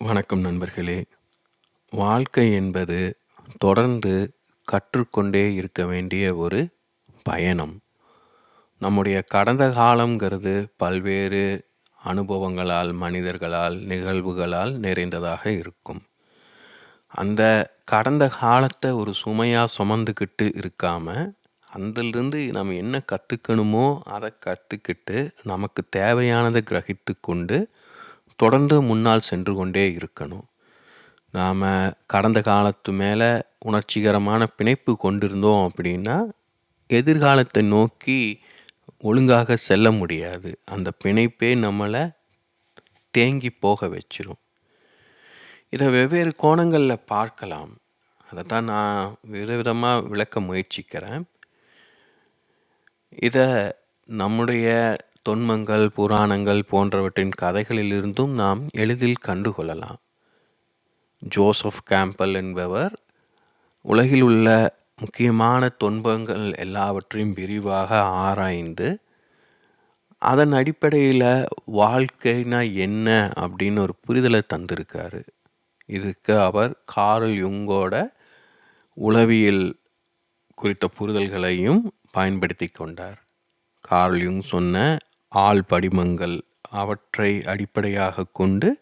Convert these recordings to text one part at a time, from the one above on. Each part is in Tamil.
வணக்கம் நண்பர்களே! வாழ்க்கை என்பது தொடர்ந்து கற்றுக்கொண்டே இருக்க வேண்டிய ஒரு பயணம். நம்முடைய கடந்த காலங்கிறது பல்வேறு அனுபவங்களால், மனிதர்களால், நிகழ்வுகளால் நிறைந்ததாக இருக்கும். அந்த கடந்த காலத்தை ஒரு சுமையாக சுமந்துக்கிட்டு இருக்காமல் அதிலிருந்து நம்ம என்ன கற்றுக்கணுமோ அதை கற்றுக்கிட்டு நமக்கு தேவையானதை கிரகித்து கொண்டு, தொடர்ந்து முன்னால் சென்று கொண்டே இருக்கணும். நாம் கடந்த காலத்து மேலே உணர்ச்சிகரமான பிணைப்பு கொண்டிருந்தோம் அப்படின்னா, எதிர்காலத்தை நோக்கி ஒழுங்காக செல்ல முடியாது. அந்த பிணைப்பே நம்மளை தேங்கி போக வச்சுரும். இதை வெவ்வேறு கோணங்களில் பார்க்கலாம். அதை தான் நான் விதவிதமாக விளக்க முயற்சிக்கிறேன். இதை நம்முடைய தொன்மங்கள், புராணங்கள் போன்றவற்றின் கதைகளிலிருந்தும் நாம் எளிதில் கண்டுகொள்ளலாம். ஜோசப் கேம்பல் என்பவர் உலகில் உள்ள முக்கியமான தொன்மங்கள் எல்லாவற்றையும் விரிவாக ஆராய்ந்து, அதன் அடிப்படையில வாழ்க்கைனா என்ன அப்படின்னு ஒரு புரிதல தந்திருக்காரு. இதுக்கு அவர் கார்ல் யுங்கோட உளவியல் குறித்த புரிதல்களையும் பயன்படுத்திக் கொண்டார். கார்ல் யுங் சொன்ன ஆள் படிமங்கள் அவற்றை அடிப்படையாக கொண்டு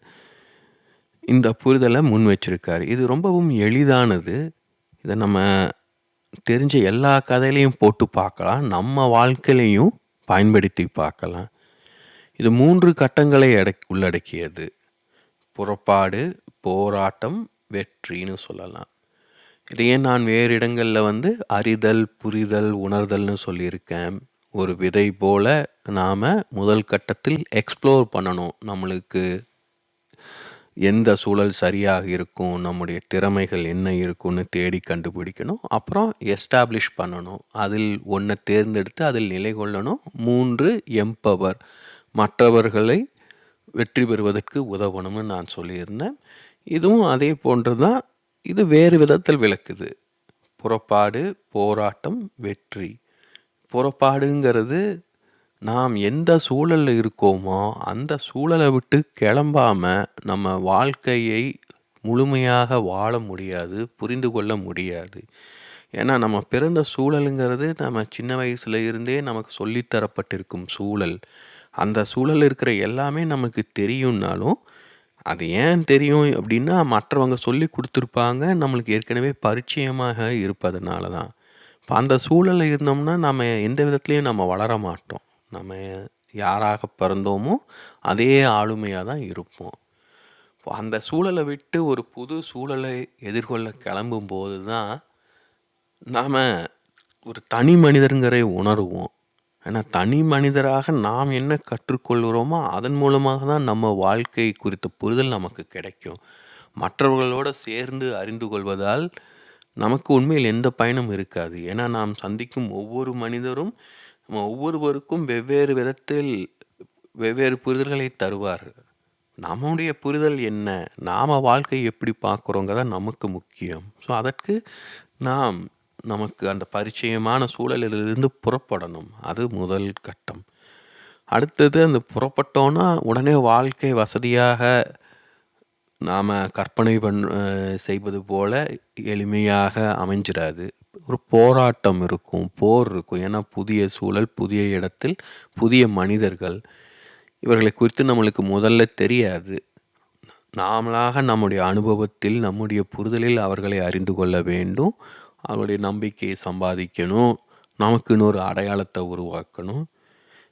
இந்த புரிதலை முன் வச்சிருக்காரு. இது ரொம்பவும் எளிதானது. இதை நம்ம தெரிஞ்ச எல்லா கதையிலையும் போட்டு பார்க்கலாம். நம்ம வாழ்க்கையிலையும் பயன்படுத்தி பார்க்கலாம். இது மூன்று கட்டங்களை அடக் உள்ளடக்கியது. புறப்பாடு, போராட்டம், வெற்றின்னு சொல்லலாம். இதையே நான் வேறு இடங்களில் வந்து அறிதல், புரிதல், உணர்தல்னு சொல்லியிருக்கேன். ஒரு விதை போல் நாம் முதல் கட்டத்தில் எக்ஸ்ப்ளோர் பண்ணணும். நம்மளுக்கு எந்த சூழல் சரியாக இருக்கும், நம்முடைய திறமைகள் என்ன இருக்குன்னு தேடி கண்டுபிடிக்கணும். அப்புறம் எஸ்டாப்ளிஷ் பண்ணணும். அதில் ஒன்றை தேர்ந்தெடுத்து அதில் நிலை கொள்ளணும். மூன்று எம்பவர் மற்றவர்களை வெற்றி பெறுவதற்கு உதவணும்னு நான் சொல்லியிருந்தேன். இதுவும் அதே போன்று தான். இது வேறு விதத்தில் விளக்குது. புறப்பாடு, போராட்டம், வெற்றி. புறப்பாடுங்கிறது நாம் எந்த சூழலில் இருக்கோமோ, அந்த சூழலை விட்டு கிளம்பாம நம்ம வாழ்க்கையை முழுமையாக வாழ முடியாது, புரிந்து கொள்ள முடியாது. ஏன்னா நம்ம பிறந்த சூழலுங்கிறது நம்ம சின்ன வயசுல இருந்தே நமக்கு சொல்லித்தரப்பட்டிருக்கும் சூழல். அந்த சூழல் இருக்கிற எல்லாமே நமக்கு தெரியும்னாலும், அது ஏன் தெரியும் அப்படின்னா, மற்றவங்க சொல்லிக் கொடுத்துருப்பாங்க நம்மளுக்கு ஏற்கனவே பரிச்சயமாக இருப்பதனால தான். இப்போ அந்த சூழலில் இருந்தோம்னா, நம்ம எந்த விதத்துலேயும் நம்ம வளர மாட்டோம். நம்ம யாராக பிறந்தோமோ, அதே ஆளுமையாக தான் இருப்போம். இப்போ அந்த சூழலை விட்டு ஒரு புது சூழலை எதிர்கொள்ள கிளம்பும் போது தான், நாம் ஒரு தனி மனிதருங்கிற உணருவோம். ஏன்னா தனி மனிதராக நாம் என்ன கற்றுக்கொள்கிறோமோ, அதன் மூலமாக தான் நம்ம வாழ்க்கை குறித்த புரிதல் நமக்கு கிடைக்கும். மற்றவர்களோடு சேர்ந்து அறிந்து கொள்வதால், நமக்கு உண்மையில் எந்த பயனும் இருக்காது. ஏன்னா நாம் சந்திக்கும் ஒவ்வொரு மனிதரும், நம்ம ஒவ்வொருவருக்கும் வெவ்வேறு விதத்தில் வெவ்வேறு புரிதல்களை தருவார்கள். நம்முடைய புரிதல் என்ன? நாம வாழ்க்கையை எப்படி பார்க்குறோங்கிறது தான் நமக்கு முக்கியம். ஸோ அதற்கு நாம் நமக்கு அந்த பரிச்சயமான சூழலிலிருந்து புறப்படணும். அது முதல் கட்டம். அடுத்தது அந்த புறப்பட்டோம்னா, உடனே வாழ்க்கை வசதியாக நாம் கற்பனை பண் செய்வது போல எளிமையாக அமைஞ்சிடாது ஒரு போராட்டம் இருக்கும். போர் இருக்கும். ஏன்னா புதிய சூழல், புதிய இடத்தில், புதிய மனிதர்கள். இவர்களை குறித்து நம்மளுக்கு முதல்ல தெரியாது. நாமளாக நம்முடைய அனுபவத்தில், நம்முடைய புரிதலில் அவர்களை அறிந்து கொள்ள வேண்டும். அவருடைய நம்பிக்கையை சம்பாதிக்கணும். நமக்குன்னு ஒரு அடையாளத்தை உருவாக்கணும்.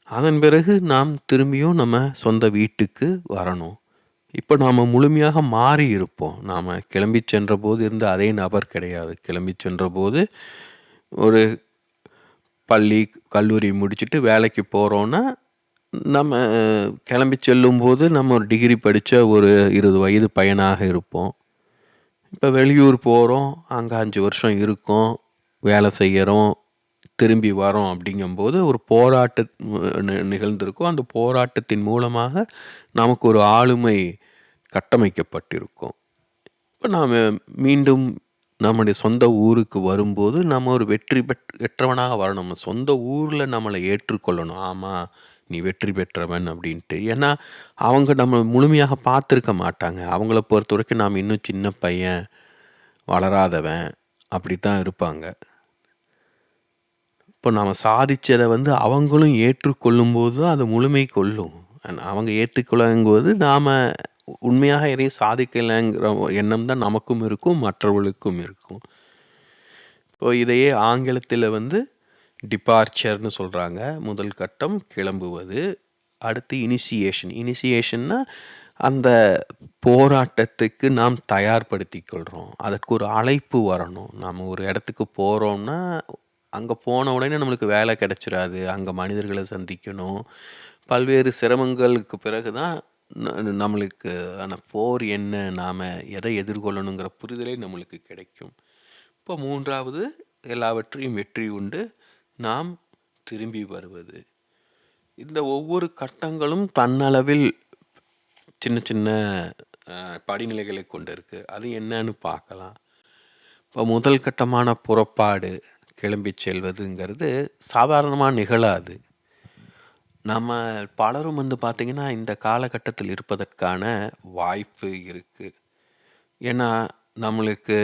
அதன் பிறகு நாம் திரும்பியும் நம்ம சொந்த வீட்டுக்கு வரணும். இப்போ நாம் முழுமையாக மாறி இருப்போம். நாம் கிளம்பி சென்றபோது இருந்த அதே நபர் கிடையாது. கிளம்பி சென்றபோது ஒரு பள்ளி, கல்லூரி முடிச்சுட்டு வேலைக்கு போகிறோன்னா நம்ம கிளம்பி செல்லும்போது நம்ம ஒரு டிகிரி படித்த ஒரு 20 வயது பையனாக இருப்போம். இப்போ வெளியூர் போகிறோம் அங்கே அஞ்சு வருஷம் இருக்கோம். வேலை செய்கிறோம் திரும்பி வரோம் அப்படிங்கும்போது ஒரு போராட்ட நிகழ்ந்திருக்கும். அந்த போராட்டத்தின் மூலமாக நமக்கு ஒரு ஆளுமை கட்டமைக்கப்பட்டிருக்கும். இப்போ நாம் மீண்டும் நம்முடைய சொந்த ஊருக்கு வரும்போது, நம்ம ஒரு வெற்றி பெற் பெற்றவனாக வரணும். நம்ம சொந்த ஊரில் நம்மளை ஏற்றுக்கொள்ளணும். ஆமாம் நீ வெற்றி பெற்றவன் அப்படின்ட்டு ஏன்னா அவங்க நம்ம முழுமையாக பார்த்துருக்க மாட்டாங்க அவங்கள பொறுத்த வரைக்கும் நாம் இன்னும் சின்ன பையன் வளராதவன் அப்படி தான் இருப்பாங்க இப்போ நாம் சாதித்ததை வந்து அவங்களும் ஏற்றுக்கொள்ளும்போது தான் அது முழுமை கொள்ளும் அவங்க ஏற்றுக்கொள்ளும்போது நாம் உண்மையாக எதையும் சாதிக்கலைங்கிற எண்ணம் தான் நமக்கும் இருக்கும் மற்றவர்களுக்கும் இருக்கும். இப்போ இதையே ஆங்கிலத்தில் வந்து டிபார்ச்சர்னு சொல்கிறாங்க முதல் கட்டம் கிளம்புவது அடுத்து இனிஷியேஷன் இனிஷியேஷன்னா அந்த போராட்டத்துக்கு நாம் தயார்படுத்தி கொள்கிறோம் அதற்கு ஒரு அழைப்பு வரணும். நம்ம ஒரு இடத்துக்கு போகிறோம்னா அங்கே போன உடனே நம்மளுக்கு வேலை கிடச்சிடாது அங்கே மனிதர்களை சந்திக்கணும். பல்வேறு சிரமங்களுக்கு பிறகு தான் நம்மளுக்கு ஆன போர் என்ன நாம் எதை எதிர்கொள்ளணுங்கிற புரிதலே நம்மளுக்கு கிடைக்கும். இப்போ மூன்றாவது எல்லாவற்றையும் வெற்றி உண்டு. நாம் திரும்பி வருவது. இந்த ஒவ்வொரு கட்டங்களும் தன்னளவில் சின்ன சின்ன படிநிலைகளை கொண்டு இருக்கு அது என்னன்னு பார்க்கலாம். இப்போ முதல் கட்டமான புறப்பாடு கிளம்பி செல்வதுங்கிறது சாதாரணமாக நிகழாது. நம்ம பலரும் வந்து பார்த்திங்கன்னா இந்த காலகட்டத்தில் இருப்பதற்கான வாய்ப்பு இருக்குது ஏன்னா நம்மளுக்கு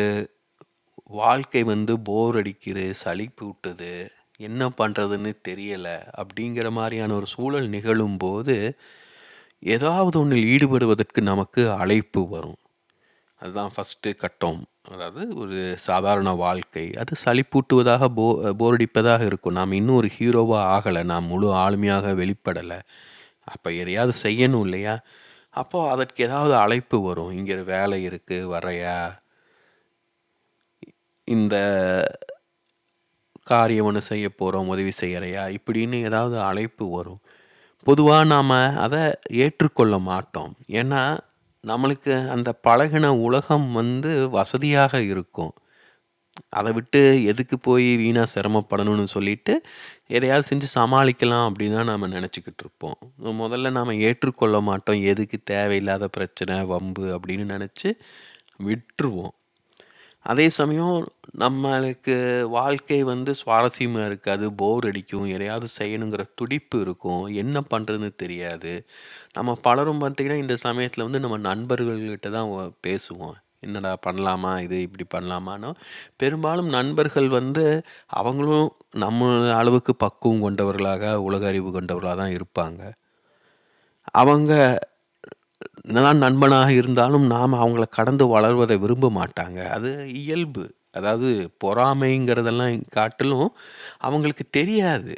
வாழ்க்கை வந்து போர் அடிக்குது சளிப்பு விட்டுது என்ன பண்ணுறதுன்னு தெரியலை அப்படிங்கிற மாதிரியான ஒரு சூழல் நிகழும்போது ஏதாவது ஒன்றில் ஈடுபடுவதற்கு நமக்கு அழைப்பு வரும். அதுதான் ஃபஸ்ட்டு கட்டம். அதாவது ஒரு சாதாரண வாழ்க்கை அது சளிப்பூட்டுவதாக போ போரடிப்பதாக இருக்கும். நாம் இன்னும் ஒரு ஹீரோவாக ஆகலை நாம் முழு ஆளுமையாக வெளிப்படலை. அப்போ எதையாவது செய்யணும் இல்லையா? அப்போது அதற்கு ஏதாவது அழைப்பு வரும். இங்கே வேலை இருக்குது வரையா? இந்த காரியம் ஒன்று செய்ய போகிறோம் உதவி செய்கிறையா இப்படின்னு ஏதாவது அழைப்பு வரும். பொதுவாக நாம் அதை ஏற்றுக்கொள்ள மாட்டோம். ஏன்னா நம்மளுக்கு அந்த பழகின உலகம் வந்து வசதியாக இருக்கும். அதை விட்டு எதுக்கு போய் வீணாக சிரமப்படணும்னு சொல்லிட்டு எதையாவது செஞ்சு சமாளிக்கலாம் அப்படின்னு தான் நம்ம நினச்சிக்கிட்டு இருப்போம். முதல்ல நாம் ஏற்றுக்கொள்ள மாட்டோம். எதுக்கு தேவையில்லாத பிரச்சனை வம்பு அப்படின்னு நினச்சி விட்டுருவோம். அதே சமயம் நம்மளுக்கு வாழ்க்கை வந்து சுவாரஸ்யமாக இருக்காது போர் அடிக்கும் எதையாவது செய்யணுங்கிற துடிப்பு இருக்கும் என்ன பண்ணுறதுன்னு தெரியாது. நம்ம பலரும் பார்த்திங்கன்னா இந்த சமயத்தில் வந்து நம்ம நண்பர்கள்கிட்ட தான் பேசுவோம். என்னடா பண்ணலாமா இது இப்படி பண்ணலாமான்னு. பெரும்பாலும் நண்பர்கள் வந்து அவங்களும் நம்ம அளவுக்கு பக்குவம் கொண்டவர்களாக உலக அறிவு கொண்டவர்களாக தான் இருப்பாங்க. அவங்க என்னதான் நண்பனாக இருந்தாலும் நாம் அவங்கள கடந்து வளர்வதை விரும்ப மாட்டாங்க. அது இயல்பு. அதாவது பொறாமைங்கிறதெல்லாம் காட்டிலும் அவங்களுக்கு தெரியாது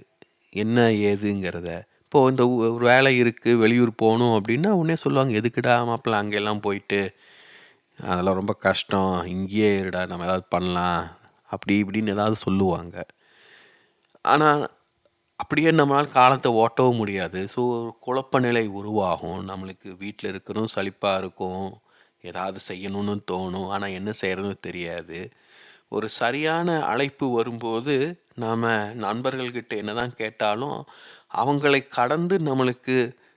என்ன ஏதுங்கிறத. இப்போது இந்த ஒரு வேலை இருக்குது வெளியூர் போகணும் அப்படின்னா உடனே சொல்லுவாங்க எதுக்குடா மாப்பிள்ள அங்கெல்லாம் போயிட்டு அதெல்லாம் ரொம்ப கஷ்டம் இங்கேயே இருடா நம்ம ஏதாவது பண்ணலாம். அப்படி இப்படின்னு ஏதாவது சொல்லுவாங்க. ஆனால் அப்படியே நம்மளால் காலத்தை ஓட்டவும் முடியாது. ஸோ குழப்ப நிலை உருவாகும். நம்மளுக்கு வீட்டில் இருக்கணும் சலிப்பாக இருக்கும். ஏதாவது செய்யணும்னு தோணும். ஆனால் என்ன செய்கிறதுன்னு தெரியாது. ஒரு சரியான அழைப்பு வரும்போது நாம் நண்பர்கள்கிட்ட என்ன தான் கேட்டாலும் அவங்களை கடந்து நம்மளுக்கு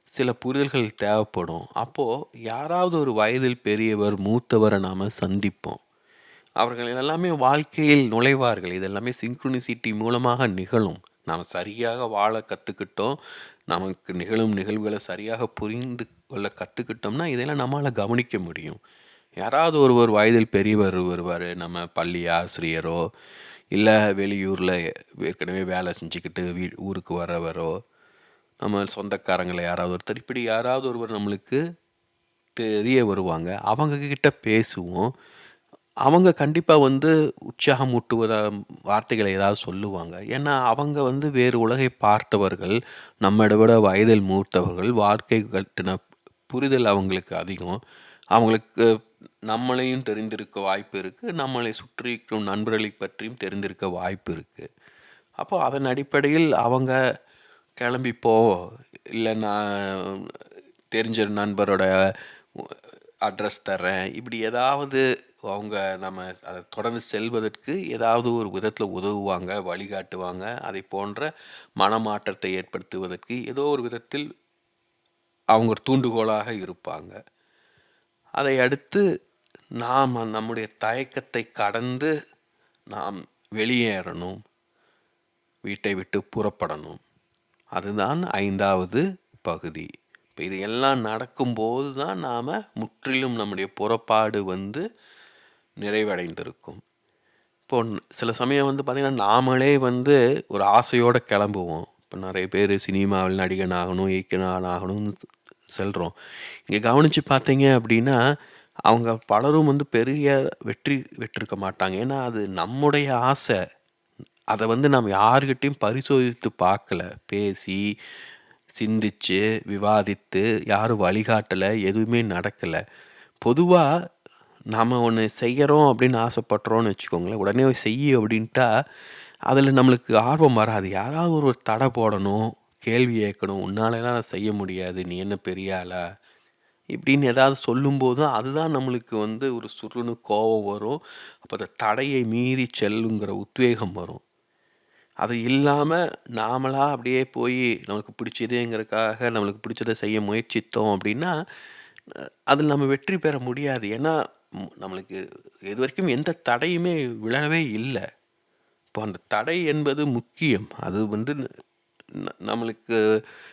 சில புரிதல்கள் தேவைப்படும். அப்போது யாராவது ஒரு வயதில் பெரியவர் மூத்தவரை நாம் சந்திப்போம். அவர்கள் எல்லாமே வாழ்க்கையில் நுழைவார்கள். இதெல்லாமே சிங்க்ரோனிசிட்டி மூலமாக நிகழும். நாம் சரியாக வாழ கற்றுக்கிட்டோம் நமக்கு நிகழும் நிகழ்வுகளை சரியாக புரிந்து கொள்ள கற்றுக்கிட்டோம்னா இதெல்லாம் நம்மளால் கவனிக்க முடியும். யாராவது ஒருவர் வயதில் பெரியவர் வருவார் நம்ம பள்ளி ஆசிரியரோ இல்லை வெளியூரில் ஏற்கனவே வேலை செஞ்சுக்கிட்டு வீ ஊருக்கு வர்றவரோ நம்ம சொந்தக்காரங்களை யாராவது ஒருத்தர் இப்படி யாராவது ஒருவர் நம்மளுக்கு தெரிய வருவாங்க. அவங்கக்கிட்ட பேசுவோம். அவங்க கண்டிப்பாக வந்து உற்சாகம் ஊட்டுவத வார்த்தைகளை ஏதாவது சொல்லுவாங்க. ஏன்னா அவங்க வந்து வேறு உலகை பார்த்தவர்கள் நம்மளை விட வயதில் மூத்தவர்கள் வாழ்க்கை கட்டின புரிதல் அவங்களுக்கு அதிகம். அவங்களுக்கு நம்மளையும் தெரிந்திருக்க வாய்ப்பு இருக்குது நம்மளை சுற்றி இருக்கும் நண்பர்களை பற்றியும் தெரிந்திருக்க வாய்ப்பு இருக்குது அப்போ அதன் அடிப்படையில் அவங்க கிளம்பிப்போ இல்லை நான் தெரிஞ்ச நண்பரோட அட்ரஸ் தர்றேன் இப்படி ஏதாவது அவங்க நம்ம அதை தொடர்ந்து செல்வதற்கு ஏதாவது ஒரு விதத்தில் உதவுவாங்க வழிகாட்டுவாங்க. அதை போன்ற மனமாற்றத்தை ஏற்படுத்துவதற்கு ஏதோ ஒரு விதத்தில் அவங்க தூண்டுகோலாக இருப்பாங்க. அதை அடுத்து நாம் நம்முடைய தயக்கத்தை கடந்து நாம் வெளியேறணும் வீட்டை விட்டு புறப்படணும். அதுதான் ஐந்தாவது பகுதி. இப்போ இது எல்லாம் நடக்கும்போது தான் நாம் முற்றிலும் நம்முடைய புறப்பாடு வந்து நிறைவடைந்திருக்கும். இப்போ சில சமயம் வந்து பார்த்திங்கன்னா நாமளே வந்து ஒரு ஆசையோடு கிளம்புவோம். இப்போ நிறைய பேர் சினிமாவில் நடிகன் ஆகணும் இயக்குனர் ஆகணும்னு செல்கிறோம் இங்கே கவனித்து பார்த்தீங்க அப்படின்னா அவங்க பலரும் வந்து பெரிய வெற்றி பெற்றிருக்க மாட்டாங்க. ஏன்னா அது நம்முடைய ஆசை. அதை வந்து நம்ம யாருக்கிட்டையும் பரிசோதித்து பார்க்கல. பேசி சிந்திச்சு விவாதித்து யாரும் வழிகாட்டலை எதுவுமே நடக்கலை. பொதுவாக நாம் ஒன்று செய்கிறோம் அப்படின்னு ஆசைப்பட்றோன்னு வச்சுக்கோங்களேன். உடனே செய்ய அப்படின்ட்டா அதில் நம்மளுக்கு ஆர்வம் வராது. யாராவது ஒரு தடை போடணும் கேள்வி கேட்கணும். உன்னாலலாம் செய்ய முடியாது. நீ என்ன பெரிய ஆளா? இப்படின்னு ஏதாவது சொல்லும்போதும் அதுதான் நம்மளுக்கு வந்து ஒரு சுருன்னு கோபம் வரும். அப்போ அந்த தடையை மீறி செல்லுங்கிற உத்வேகம் வரும். அது இல்லாமல் நாமளாக அப்படியே போய் நம்மளுக்கு பிடிச்சதேங்கிறதுக்காக நம்மளுக்கு பிடிச்சதை செய்ய முயற்சித்தோம் அப்படின்னா அதில் நம்ம வெற்றி பெற முடியாது. ஏன்னா நம்மளுக்கு இது வரைக்கும் எந்த தடையுமே விழவே இல்லை. இப்போ அந்த தடை என்பது முக்கியம். அது வந்து நம்மளுக்கு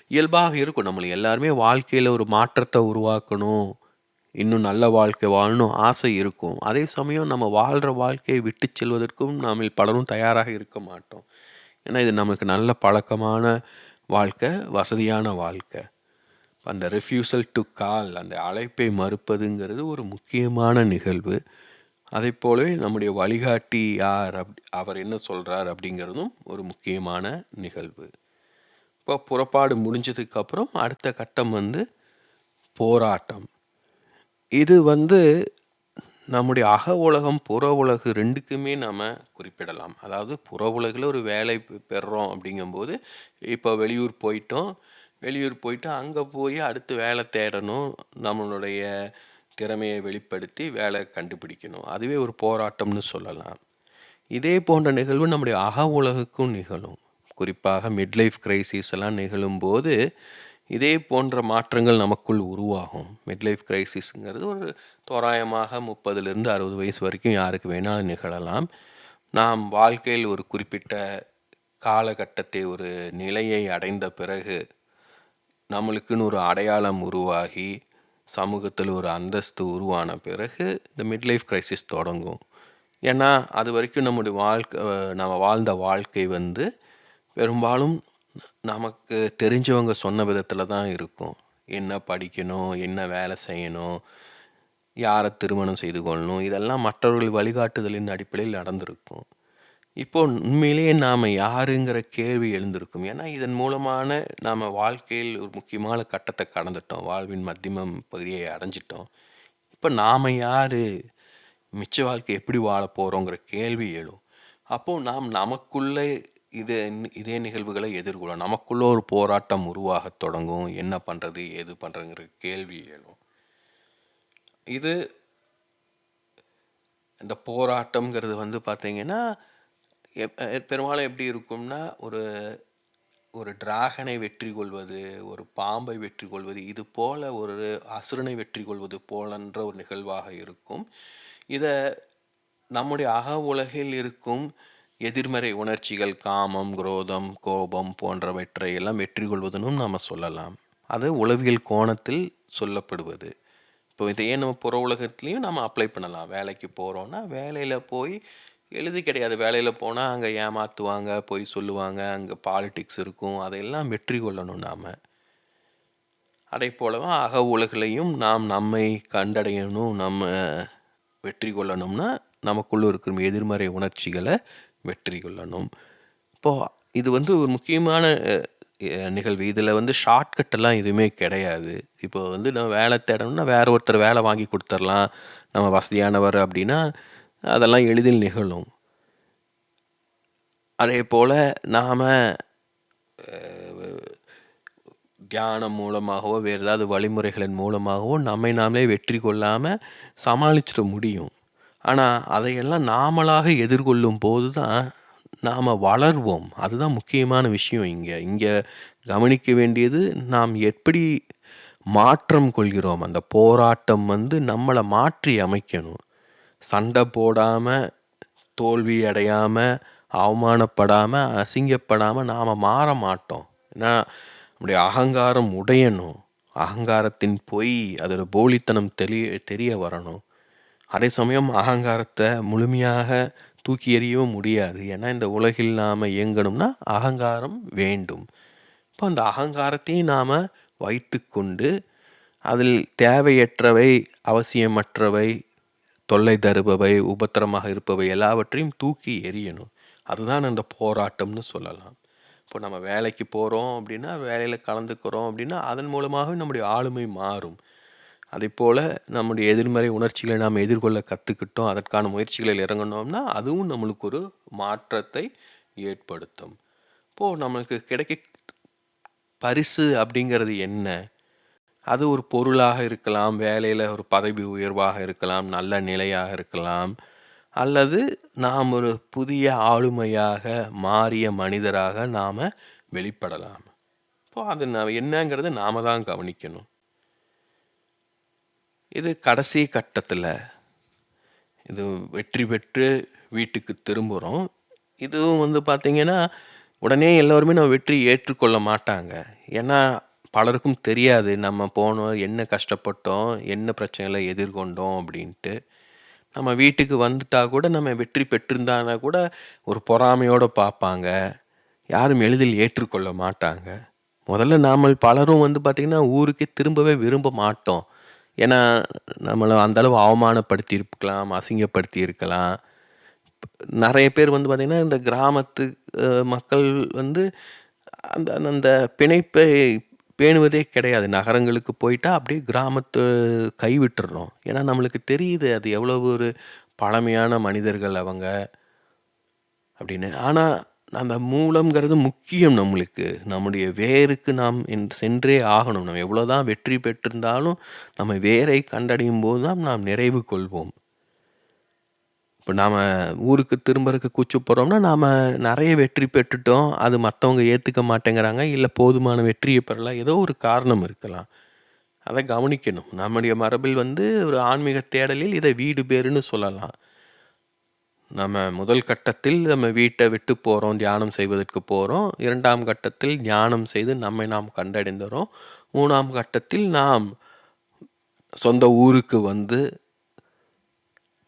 இயல்பாக இருக்கும். நம்மளுக்கு எல்லாருமே வாழ்க்கையில் ஒரு மாற்றத்தை உருவாக்கணும். இன்னும் நல்ல வாழ்க்கை வாழணும் ஆசை இருக்கும். அதே சமயம் நம்ம வாழ்கிற வாழ்க்கையை விட்டு செல்வதற்கும் நாம் பலரும் தயாராக இருக்க மாட்டோம். ஏன்னா இது நமக்கு நல்ல பழக்கமான வாழ்க்கை வசதியான வாழ்க்கை. அந்த ரெஃப்யூசல் டு கால் அந்த அழைப்பை மறுப்பதுங்கிறது ஒரு முக்கியமான நிகழ்வு. அதே போலவே நம்முடைய வழிகாட்டி யார் அப் அவர் என்ன சொல்கிறார் அப்படிங்கிறதும் ஒரு முக்கியமான நிகழ்வு. இப்போ புறப்பாடு முடிஞ்சதுக்கப்புறம் அடுத்த கட்டம் வந்து போராட்டம். இது வந்து நம்முடைய அக உலகம் புற உலகு ரெண்டுக்குமே நம்ம குறிப்பிடலாம். அதாவது புற உலகில் ஒரு வேலை பெறுறோம் அப்படிங்கும்போது இப்போ வெளியூர் போயிட்டோம் வெளியூர் போயிட்டு அங்கே போய் அடுத்து வேலை தேடணும் நம்மளுடைய திறமையை வெளிப்படுத்தி வேலை கண்டுபிடிக்கணும். அதுவே ஒரு போராட்டம்னு சொல்லலாம். இதே போன்ற நிகழ்வு நம்முடைய அக உலகுக்கும் நிகழும். குறிப்பாக மிட்லைஃப் கிரைசிஸ் எல்லாம் நிகழும்போது இதே போன்ற மாற்றங்கள் நமக்குள் உருவாகும். மிட்லைஃப் கிரைசிஸுங்கிறது ஒரு தோராயமாக முப்பதுலேருந்து அறுபது வயசு வரைக்கும் யாருக்கு வேணாலும் நிகழலாம். நாம் வாழ்க்கையில் ஒரு குறிப்பிட்ட காலகட்டத்தை ஒரு நிலையை அடைந்த பிறகு நம்மளுக்குன்னு ஒரு அடையாளம் உருவாகி சமூகத்தில் ஒரு அந்தஸ்து உருவான பிறகு இந்த மிட்லைஃப் கிரைசிஸ் தொடங்கும். ஏன்னா அது வரைக்கும் நம்முடைய வாழ்க்கை நம்ம வாழ்ந்த வாழ்க்கை வந்து பெரும்பாலும் நமக்கு தெரிஞ்சவங்க சொன்ன விதத்தில் தான் இருக்கும். என்ன படிக்கணும் என்ன வேலை செய்யணும் யாரை திருமணம் செய்து கொள்ளணும் இதெல்லாம் மற்றவர்கள் வழிகாட்டுதலின் அடிப்படையில் நடந்திருக்கும். இப்போ உண்மையிலேயே நாம் யாருங்கிற கேள்வி எழுந்திருக்கும். ஏன்னா இதன் மூலமான நாம் வாழ்க்கையில் ஒரு முக்கியமான கட்டத்தை கடந்துட்டோம். வாழ்வின் மத்தியமம் பகுதியை அடைஞ்சிட்டோம். இப்போ நாம் யார்? மிச்ச வாழ்க்கை எப்படி வாழ போகிறோங்கிற கேள்வி எழும். அப்போது நாம் நமக்குள்ளே இதே இதே நிகழ்வுகளை எதிர்கொள்ளும் நமக்குள்ள ஒரு போராட்டம் உருவாக தொடங்கும். என்ன பண்ணுறது ஏது பண்ணுறதுங்கிற கேள்வி எழும். இது இந்த போராட்டம்ங்கிறது வந்து பார்த்திங்கன்னா பெரும்பாலும் எப்படி இருக்கும்னா ஒரு ஒரு டிராகனை வெற்றி கொள்வது ஒரு பாம்பை வெற்றி கொள்வது இது போல ஒரு அசுரனை வெற்றி கொள்வது போலன்ற ஒரு நிகழ்வாக இருக்கும். இதை நம்முடைய அக உலகில் இருக்கும் எதிர்மறை உணர்ச்சிகள் காமம் குரோதம் கோபம் போன்றவற்றை எல்லாம் வெற்றி கொள்வதுனும் நாம் சொல்லலாம். அது உளவியல் கோணத்தில் சொல்லப்படுவது. இப்போ இதையே நம்ம புற உலகத்துலேயும் நம்ம அப்ளை பண்ணலாம். வேலைக்கு போகிறோன்னா வேலையில் போய் எழுதி கிடையாது. வேலையில் போனால் அங்கே ஏமாற்றுவாங்க போய் சொல்லுவாங்க அங்கே பாலிட்டிக்ஸ் இருக்கும். அதையெல்லாம் வெற்றி கொள்ளணும் நாம். அதே போலவே அக உலகிலையும் நாம் நம்மை கண்டடையணும் நம்ம வெற்றி கொள்ளணும்னா நமக்குள்ளே இருக்கிற எதிர்மறை உணர்ச்சிகளை வெற்றி கொள்ளணும். இப்போது இது வந்து ஒரு முக்கியமான நிகழ்வு. இதில் வந்து ஷார்ட்கட்டெல்லாம் எதுவுமே கிடையாது. இப்போ வந்து நம்ம வேலை தேடணும்னா வேற ஒருத்தர் வேலை வாங்கி கொடுத்துர்லாம் நம்ம வசதியானவர் அப்படின்னா அதெல்லாம் எளிதில் நிகழும். அதே போல் நாம் தியானம் மூலமாகவோ வேறு ஏதாவது வழிமுறைகளின் மூலமாகவோ நம்மை நாமளே வெற்றி கொள்ளாமல் சமாளிச்சிட முடியும். ஆனால் அதையெல்லாம் நாமளாக எதிர்கொள்ளும் போது தான் நாம் வளர்வோம். அதுதான் முக்கியமான விஷயம் இங்கே. இங்கே கவனிக்க வேண்டியது நாம் எப்படி மாற்றம் கொள்கிறோம். அந்த போராட்டம் வந்து நம்மளை மாற்றி அமைக்கணும். சண்டை போடாமல் தோல்வி அடையாமல் அவமானப்படாமல் அசிங்கப்படாமல் நாம் மாற மாட்டோம். ஏன்னா நம்முடைய அகங்காரம் உடையணும். அகங்காரத்தின் பொய் அதோட போலித்தனம் தெரிய தெரிய வரணும். அதே சமயம் அகங்காரத்தை முழுமையாக தூக்கி எறியவும் முடியாது. ஏன்னா இந்த உலகில் நாம் இயங்கணும்னா அகங்காரம் வேண்டும். இப்போ அந்த அகங்காரத்தையும் நாம் வைத்துக்கொண்டு அதில் தேவையற்றவை அவசியமற்றவை தொல்லை தருபவை உபத்திரமாக இருப்பவை எல்லாவற்றையும் தூக்கி எறியணும். அதுதான் அந்த போராட்டம்னு சொல்லலாம். இப்போ நம்ம வேலைக்கு போகிறோம் அப்படின்னா வேலையில் கலந்துக்கிறோம் அப்படின்னா அதன் மூலமாகவே நம்முடைய ஆளுமை மாறும். அதே போல் நம்முடைய எதிர்மறை உணர்ச்சிகளை நாம் எதிர்கொள்ள கற்றுக்கிட்டோம் அதற்கான முயற்சிகளில் இறங்கணும்னா அதுவும் நம்மளுக்கு ஒரு மாற்றத்தை ஏற்படுத்தும். இப்போது நம்மளுக்கு கிடைக்க பரிசு அப்படிங்கிறது என்ன? அது ஒரு பொருளாக இருக்கலாம் வேலையில் ஒரு பதவி உயர்வாக இருக்கலாம் நல்ல நிலையாக இருக்கலாம் அல்லது நாம் ஒரு புதிய ஆளுமையாக மாறிய மனிதராக நாம் வெளிப்படலாம். இப்போ அது நான் என்னங்கிறது நாம் தான் கவனிக்கணும். இது கடைசி கட்டத்தில் இது வெற்றி பெற்று வீட்டுக்கு திரும்புகிறோம் இதுவும் வந்து பார்த்திங்கன்னா உடனே எல்லோருமே நம்ம வெற்றி ஏற்றுக்கொள்ள மாட்டாங்க. ஏன்னா பலருக்கும் தெரியாது நம்ம போனோம் என்ன கஷ்டப்பட்டோம் என்ன பிரச்சனைகளை எதிர்கொண்டோம் அப்படின்ட்டு. நம்ம வீட்டுக்கு வந்துட்டா கூட நம்ம வெற்றி பெற்றிருந்தானா கூட ஒரு பொறாமையோடு பார்ப்பாங்க. யாரும் எளிதில் ஏற்றுக்கொள்ள மாட்டாங்க. முதல்ல நாம் பலரும் வந்து பார்த்திங்கன்னா ஊருக்கே திரும்பவே விரும்ப மாட்டோம். ஏன்னா நம்மளை அந்தளவு அவமானப்படுத்தி இருக்கலாம் அசிங்கப்படுத்தி இருக்கலாம். நிறைய பேர் வந்து பார்த்திங்கன்னா இந்த கிராமத்து மக்கள் வந்து அந்த அந்த பிணைப்பை பேணுவதே கிடையாது. நகரங்களுக்கு போயிட்டா அப்படியே கிராமத்தை கைவிட்டுறோம் ஏன்னா நம்மளுக்கு தெரியுது அது எவ்வளவு ஒரு பழமையான மனிதர்கள் அவங்க அப்படின்னு. ஆனால் அந்த மூலம்ங்கிறது முக்கியம் நம்மளுக்கு. நம்முடைய வேருக்கு நாம் சென்றே ஆகணும். நம்ம எவ்வளோதான் வெற்றி பெற்றிருந்தாலும் நம்ம வேரை கண்டடையும் போது தான் நாம் நிறைவு கொள்வோம். இப்போ நாம் ஊருக்கு திரும்பறதுக்கு கூச்சு போகிறோம்னா நாம் நிறைய வெற்றி பெற்றுட்டோம். அது மற்றவங்க ஏற்றுக்க மாட்டேங்கிறாங்க. இல்லை போதுமான வெற்றியை பெறலாம். ஏதோ ஒரு காரணம் இருக்கலாம். அதை கவனிக்கணும். நம்முடைய மரபில் வந்து ஒரு ஆன்மீக தேடலில் இதை வீடு பேருன்னு சொல்லலாம். நம்ம முதல் கட்டத்தில் நம்ம வீட்டை விட்டு போகிறோம் தியானம் செய்வதற்கு போகிறோம் இரண்டாம் கட்டத்தில் தியானம் செய்து நம்மை நாம் கண்டடைந்துறோம் மூணாம் கட்டத்தில் நாம் சொந்த ஊருக்கு வந்து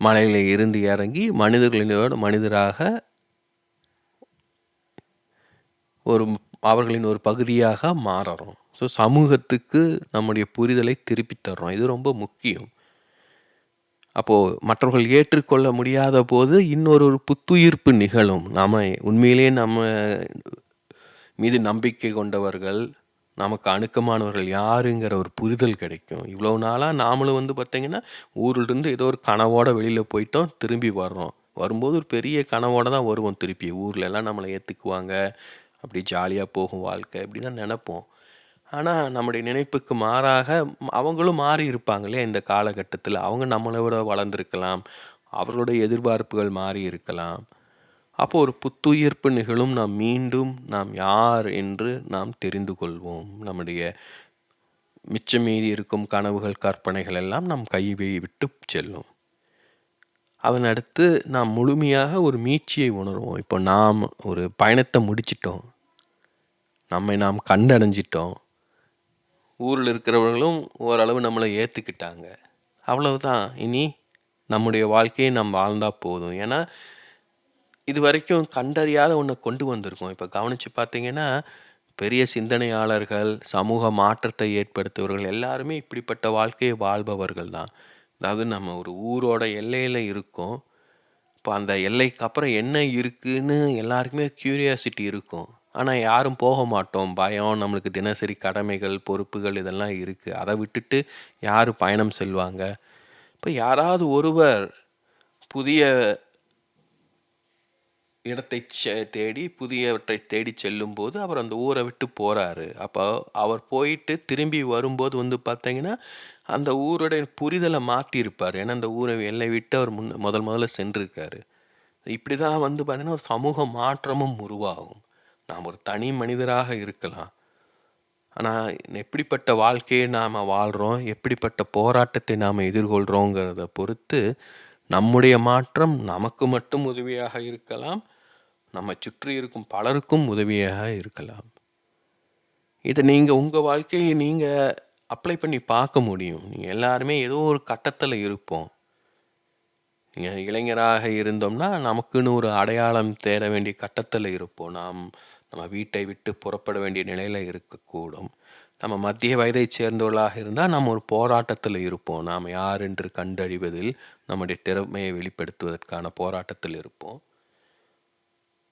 மலையில் இருந்து இறங்கி மனிதர்களினோட மனிதராக ஒரு அவர்களின் ஒரு பகுதியாக மாறுறோம். ஸோ சமூகத்துக்கு நம்முடைய புரிதலை திருப்பி தர்றோம். இது ரொம்ப முக்கியம். அப்போது மற்றவர்கள் ஏற்றுக்கொள்ள முடியாத போது இன்னொரு ஒரு புத்துயிர்ப்பு நிகழும். நாம் உண்மையிலே நம்ம மீது நம்பிக்கை கொண்டவர்கள் நமக்கு அணுக்கமானவர்கள் யாருங்கிற ஒரு புரிதல் கிடைக்கும். இவ்வளோ நாளாக நாமளும் வந்து பார்த்திங்கன்னா ஊர்லேருந்து ஏதோ ஒரு கனவோட வெளியில் போயிட்டோம் திரும்பி வர்றோம். வரும்போது ஒரு பெரிய கனவோட தான் வருவோம் திருப்பி. ஊரில் எல்லாம் நம்மளை ஏற்றுக்குவாங்க அப்படி ஜாலியாக போகும் வாழ்க்கை. இப்படி தான் நினப்போம். ஆனால் நம்முடைய நினைப்புக்கு மாறாக அவங்களும் மாறி இருப்பாங்களே இந்த காலகட்டத்தில். அவங்க நம்மளை விட வளர்ந்துருக்கலாம். அவர்களுடைய எதிர்பார்ப்புகள் மாறி இருக்கலாம். அப்போ ஒரு புத்துயிர்ப்பு நிகழும். நாம் மீண்டும் நாம் யார் என்று நாம் தெரிந்து கொள்வோம். நம்முடைய மிச்சமீறி இருக்கும் கனவுகள் கற்பனைகள் எல்லாம் நம் கையை விட்டு செல்லும். அதன் அடுத்து நாம் முழுமையாக ஒரு மீட்சியை உணர்வோம். இப்போ நாம் ஒரு பயணத்தை முடிச்சிட்டோம். நம்மை நாம் கண்டடைஞ்சிட்டோம். ஊரில் இருக்கிறவர்களும் ஓரளவு நம்மளை ஏற்றுக்கிட்டாங்க அவ்வளவுதான். இனி நம்முடைய வாழ்க்கையை நாம் வாழ்ந்தால் போதும். ஏன்னா இது வரைக்கும் கண்டறியாத ஒன்றை கொண்டு வந்திருக்கோம். இப்போ கவனித்து பார்த்தீங்கன்னா பெரிய சிந்தனையாளர்கள் சமூக மாற்றத்தை ஏற்படுத்துவர்கள் எல்லாருமே இப்படிப்பட்ட வாழ்க்கையை வாழ்பவர்கள் தான். அதாவது நம்ம ஒரு ஊரோட எல்லையில் இருக்கோம். இப்போ அந்த எல்லைக்கு அப்புறம் என்ன இருக்குன்னு எல்லாருக்குமே க்யூரியாசிட்டி இருக்கும். ஆனால் யாரும் போக மாட்டோம். பயம் நம்மளுக்கு தினசரி கடமைகள் பொறுப்புகள் இதெல்லாம் இருக்குது அதை விட்டுட்டு யார் பயணம் செல்வாங்க? இப்போ யாராவது ஒருவர் புதிய இடத்தை தேடி புதியவற்றை தேடி செல்லும்போது அவர் அந்த ஊரை விட்டு போகிறாரு அப்போ அவர் போயிட்டு திரும்பி வரும்போது வந்து பார்த்தீங்கன்னா அந்த ஊருடைய புரிதலை மாற்றிருப்பார் ஏன்னா அந்த ஊரை எல்லை விட்டு அவர் முன் முதல் முதல்ல சென்றிருக்காரு. இப்படி தான் வந்து பார்த்திங்கன்னா ஒரு சமூக மாற்றமும் உருவாகும். நாம் ஒரு தனி மனிதராக இருக்கலாம். ஆனால் எப்படிப்பட்ட வாழ்க்கையை நாம் வாழ்கிறோம் எப்படிப்பட்ட போராட்டத்தை நாம் எதிர்கொள்கிறோங்கிறத பொறுத்து நம்முடைய மாற்றம் நமக்கு மட்டும் உதவியாக இருக்கலாம். நம்ம சுற்றி இருக்கும் பலருக்கும் உதவியாக இருக்கலாம் இதை நீங்கள் உங்கள் வாழ்க்கையை நீங்கள் அப்ளை பண்ணி பார்க்க முடியும். நீங்கள் எல்லாருமே ஏதோ ஒரு கட்டத்தில் இருப்போம். நீங்கள் இளைஞராக இருந்தோம்னா, நமக்குன்னு ஒரு அடையாளம் தேட வேண்டிய கட்டத்தில் இருப்போம். நாம் நம்ம வீட்டை விட்டு புறப்பட வேண்டிய நிலையில் இருக்கக்கூடும். நம்ம மத்திய வயதைச் சேர்ந்தவர்களாக இருந்தால் நம்ம ஒரு போராட்டத்தில் இருப்போம். நாம் யார் என்று கண்டறிவதில், நம்முடைய திறமையை வெளிப்படுத்துவதற்கான போராட்டத்தில் இருப்போம்.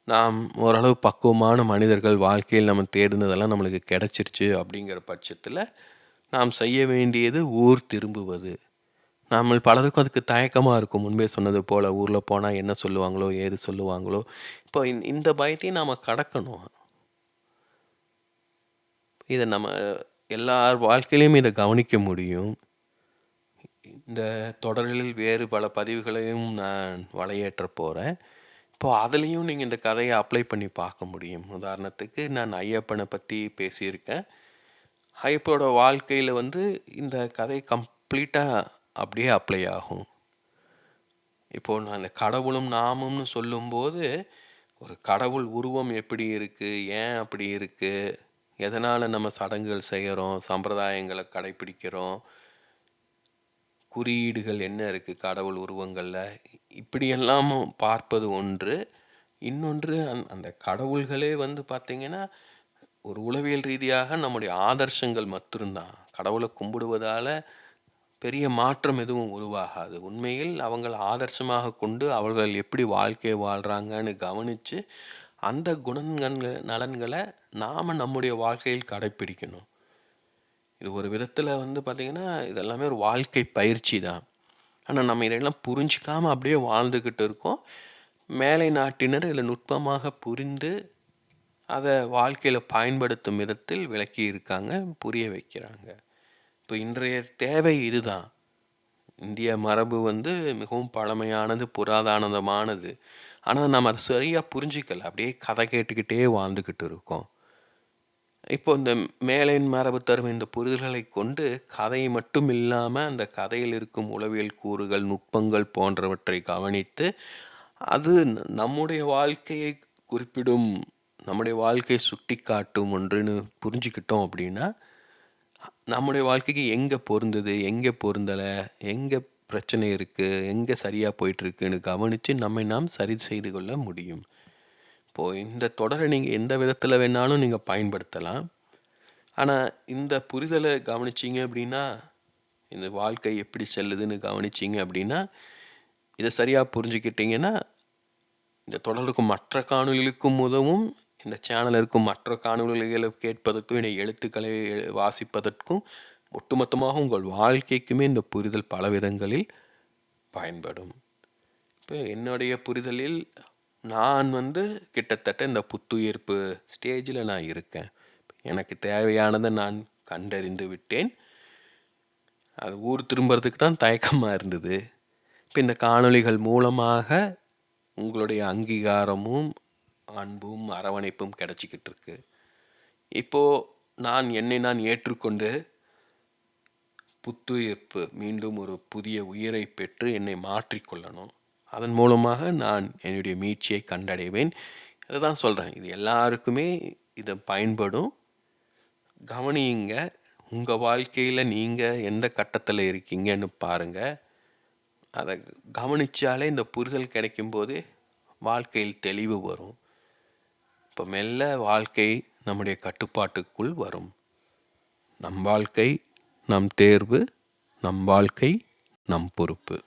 நாம் ஓரளவு பக்குவமான மனிதர்கள் வாழ்க்கையில் நம்ம தேடுனதெல்லாம் நம்மளுக்கு கிடச்சிருச்சு அப்படிங்கிற பட்சத்தில் நாம் செய்ய வேண்டியது ஊர் திரும்புவது. நம்ம பலருக்கும் அதுக்கு தயக்கமாக இருக்கும். முன்பே சொன்னது போல் ஊரில் போனால் என்ன சொல்லுவாங்களோ? ஏது சொல்லுவாங்களோ? இப்போ இந்த பயத்தையும் நாம் கடக்கணும். இதை நம்ம எல்லார் வாழ்க்கையிலையும் இதை கவனிக்க முடியும். இந்த தொடரில் வேறு பல பதிவுகளையும் நான் வலையேற்றப் போகிறேன் இப்போ அதுலேயும் நீங்கள் இந்த கதையை அப்ளை பண்ணி பார்க்க முடியும். உதாரணத்துக்கு நான் ஐயப்பனை பற்றி பேசியிருக்கேன். ஐயப்போட வாழ்க்கையில் வந்து இந்த கதை கம்ப்ளீட்டாக அப்படியே அப்ளை ஆகும். இப்போது நான் இந்த கடவுளும் நாமும்னு சொல்லும்போது, ஒரு கடவுள் உருவம் எப்படி இருக்குது ஏன் அப்படி இருக்குது எதனால் நம்ம சடங்குகள் செய்கிறோம் சம்பிரதாயங்களை கடைப்பிடிக்கிறோம்? குறியீடுகள் என்ன இருக்குது கடவுள் உருவங்களில் இப்படியெல்லாம் பார்ப்பது ஒன்று. இன்னொன்று அந் அந்த கடவுள்களே வந்து பார்த்திங்கன்னா ஒரு உளவியல் ரீதியாக நம்முடைய ஆதர்சங்கள் மட்டும்தான் கடவுளை கும்பிடுவதால் பெரிய மாற்றம் எதுவும் உருவாகாது. உண்மையில் அவங்களை ஆதர்சமாக கொண்டு, அவர்கள் எப்படி வாழ்க்கையை வாழ்கிறாங்கன்னு கவனித்து அந்த குணங்கள் நலன்களை நாம் நம்முடைய வாழ்க்கையில் கடைப்பிடிக்கணும். இது ஒரு விதத்தில் வந்து பார்த்திங்கன்னா இதெல்லாமே ஒரு வாழ்க்கை பயிற்சி தான். ஆனால் நம்ம இதெல்லாம் புரிஞ்சுக்காம அப்படியே வாழ்ந்துக்கிட்டு இருக்கோம். மேலை நாட்டினர் இதில் நுட்பமாக புரிந்து, அதை வாழ்க்கையில் பயன்படுத்தும் விதத்தில் விளக்கி இருக்காங்க புரிய வைக்கிறாங்க. இப்போ இன்றைய தேவை இதுதான். இந்திய மரபு வந்து மிகவும் பழமையானது, புராதானதமானது. ஆனால் நம்ம அதை சரியாக புரிஞ்சிக்கல அப்படியே கதை கேட்டுக்கிட்டே வாழ்ந்துக்கிட்டு இருக்கோம். இப்போ இந்த மேலையின் மரபு தரும் இந்த புரிதல்களைக் கொண்டு, கதை மட்டும் இல்லாமல் அந்த கதையில் இருக்கும் உளவியல் கூறுகள், நுட்பங்கள் போன்றவற்றை கவனித்து, அது நம்முடைய வாழ்க்கையை குறிப்பிடும், நம்முடைய வாழ்க்கையை சுட்டிக்காட்டும் ஒன்றுன்னு புரிஞ்சுக்கிட்டோம் அப்படின்னா, நம்முடைய வாழ்க்கைக்கு எங்கே பொருந்துது? எங்கே பொருந்தலை எங்கே பிரச்சனை இருக்குது எங்கே சரியாக போயிட்டுருக்குன்னு கவனித்து நம்மை நாம் சரி செய்து கொள்ள முடியும். இப்போது இந்த தொடரை நீங்கள் எந்த விதத்தில் வேணாலும் நீங்கள் பயன்படுத்தலாம். ஆனால் இந்த புரிதலை கவனிச்சீங்க அப்படின்னா, இந்த வாழ்க்கை எப்படி செல்லுதுன்னு கவனிச்சீங்க அப்படின்னா, இதை சரியாக புரிஞ்சுக்கிட்டிங்கன்னா இந்த தொடருக்கும் மற்ற காணொலிகளுக்கும் உதவும். இந்த சேனலில் இருக்கும் மற்ற காணொலிகளை கேட்பதற்கும், இந்த எழுத்துக்களை வாசிப்பதற்கும், ஒட்டுமொத்தமாக உங்கள் வாழ்க்கைக்குமே இந்த புரிதல் பல விதங்களில் பயன்படும். இப்போ என்னுடைய புரிதலில், நான் வந்து கிட்டத்தட்ட இந்த புத்துயிர்ப்பு ஸ்டேஜில் நான் இருக்கேன். எனக்கு தேவையானதை நான் கண்டறிந்து விட்டேன். அது ஊர் திரும்புறதுக்கு தான் தயக்கமாக இருந்தது. இப்போ இந்த காணொளிகள் மூலமாக உங்களுடைய அங்கீகாரமும், அன்பும், அரவணைப்பும் கிடச்சிக்கிட்டு இருக்கு. இப்போது நான் என்னை நான் ஏற்றுக்கொண்டு புத்துயிர்ப்பு மீண்டும் ஒரு புதிய உயிரை பெற்று என்னை மாற்றிக்கொள்ளணும் அதன் மூலமாக நான் என்னுடைய மீட்சியை கண்டடைவேன். அததான் சொல்கிறேன் இது எல்லாருக்குமே இதை பயன்படும். கவனியுங்க. உங்கள் வாழ்க்கையில் நீங்கள் எந்த கட்டத்தில் இருக்கீங்கன்னு பாருங்கள் அதை கவனித்தாலே இந்த புரிதல் கிடைக்கும்போது, வாழ்க்கையில் தெளிவு வரும். இப்போ மெல்ல வாழ்க்கை நம்முடைய கட்டுப்பாட்டுக்குள் வரும். நம் வாழ்க்கை, நம் தேர்வு, நம் வாழ்க்கை, நம் பொறுப்பு.